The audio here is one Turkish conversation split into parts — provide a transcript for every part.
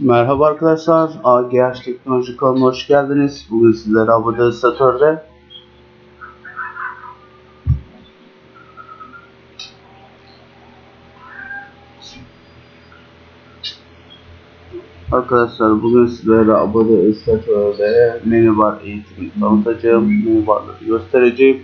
Merhaba arkadaşlar, AGH Teknoloji kanalına hoş geldiniz. Bugün sizlere Abone Satör'de Arkadaşlar bugün sizlere Abone Satör'de menü bar eğitimini tanıtacağım, menü barları göstereceğim.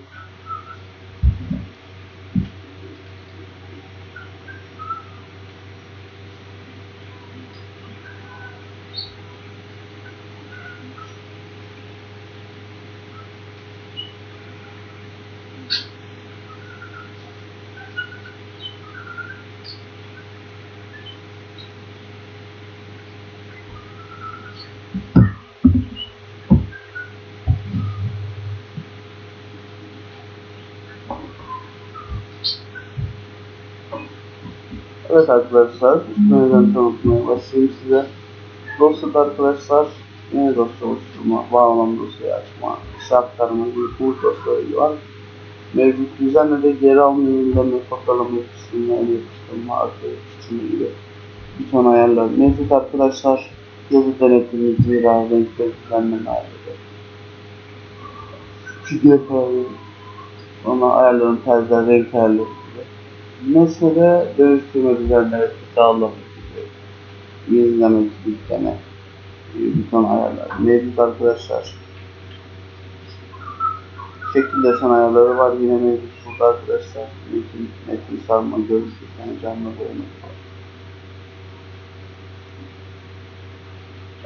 Evet arkadaşlar, menüden tanıtmaya başlayayım size. Dosyada arkadaşlar, yeni dosya oluşturma, bağlam dosyayı açma, kısa aktarma gibi bu dosyaları var. Mevcut düzenle de geri alma yönünde fotoğraflama yapıştırma, el yapıştırma, arka yapıştırma gibi bir ton ayarlar mevcut arkadaşlar. Yazı denetimi, zira renkleri düzenleme ayarları. PDF ayarları, sonra ayarların terzler, renk ayarları gibi. Mesela dönüştürme düzenleri, sağlama gibi, yenileme, yükleme gibi bir ton ayarlar mevcut arkadaşlar. Şekil desen ayarları var yine mevcut burada arkadaşlar. Metin, metin sarma, görüş, yani canlı boyama var.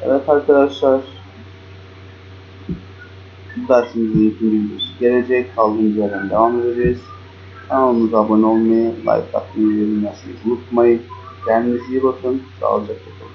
Evet arkadaşlar. Bu dersimizin ikinci videosu gelecek. Kaldığımız yerden devam edeceğiz. Kanalımıza abone olmayı, like atmayı, yorum yapmayı unutmayın. Kendinize iyi bakın. Sağlıcakla kalın.